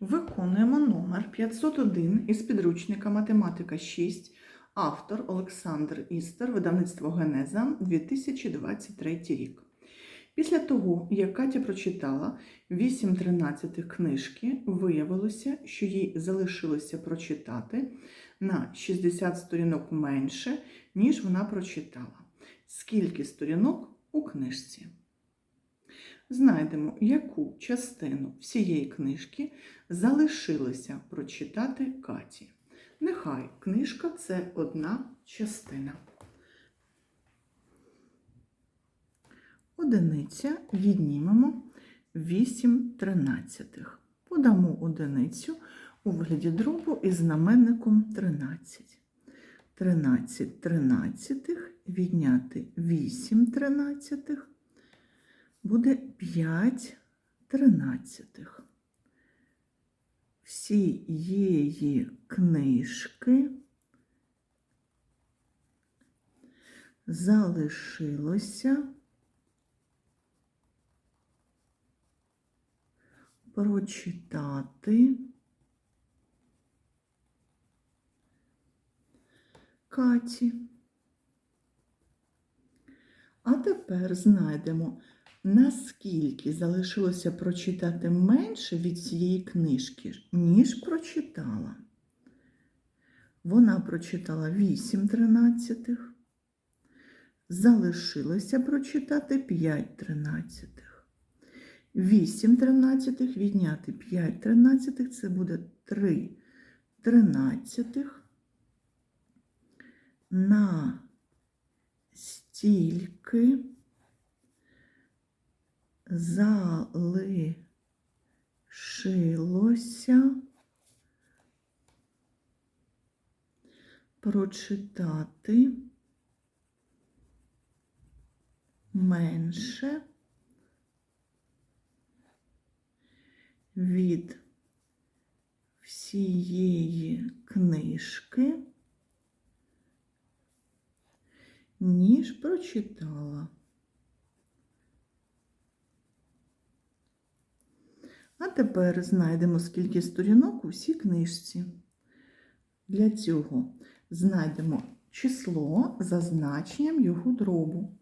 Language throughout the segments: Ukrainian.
Виконуємо номер 501 із підручника Математика 6, автор Олександр Істер, видавництво Генеза 2023 рік. Після того, як Катя прочитала 8 тринадцятих книжки, виявилося, що їй залишилося прочитати на 60 сторінок менше, ніж вона прочитала. Скільки сторінок у книжці? Знайдемо, яку частину всієї книжки залишилося прочитати Каті. Нехай книжка це одна частина. Одиниця віднімемо 8 тринадцятих. Подамо одиницю у вигляді дробу із знаменником 13. 13 тринадцятих відняти 8 тринадцятих буде 5 тринадцятих. Всієї книжки залишилося прочитати Каті. А тепер знайдемо, наскільки залишилося прочитати менше від цієї книжки, ніж прочитала. Вона прочитала 8 тринадцятих, залишилося прочитати 5 тринадцятих. 8 тринадцятих відняти 5 тринадцятих це буде 3 тринадцятих на стільки залишилося прочитати менше від всієї книжки, ніж прочитала. А тепер знайдемо, скільки сторінок у всій книжці. Для цього знайдемо число за значенням його дробу.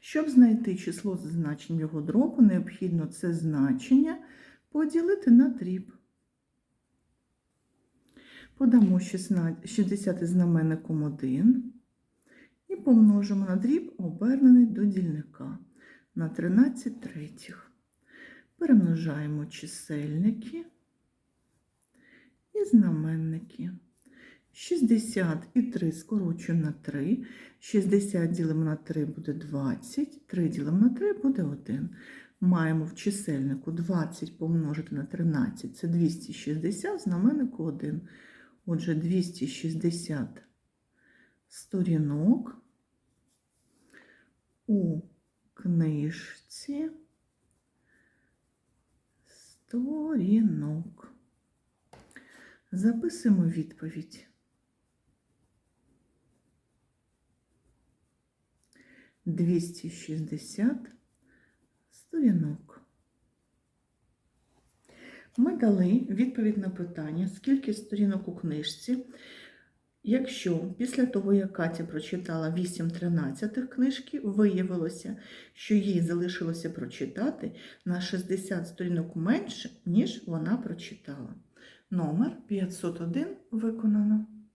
Щоб знайти число за значенням його дробу, необхідно це значення поділити на дріб. Подамо 16 60 знаменником 1 і помножимо на дріб, обернений до дільника на 13 третіх. Перемножаємо чисельники і знаменники. 60 і 3 скорочуємо на 3. 60 ділимо на 3 буде 20, 3 ділимо на 3 буде 1. Маємо в чисельнику 20 помножити на 13, це 260, знаменнику 1. Отже, 260 сторінок у книжці сторінок. Записуємо відповідь. Двісті шістдесят сторінок. Ми дали відповідь на питання, скільки сторінок у книжці. Якщо після того, як Катя прочитала 8 тринадцятих книжки, виявилося, що їй залишилося прочитати на 60 сторінок менше, ніж вона прочитала. Номер 501 виконано.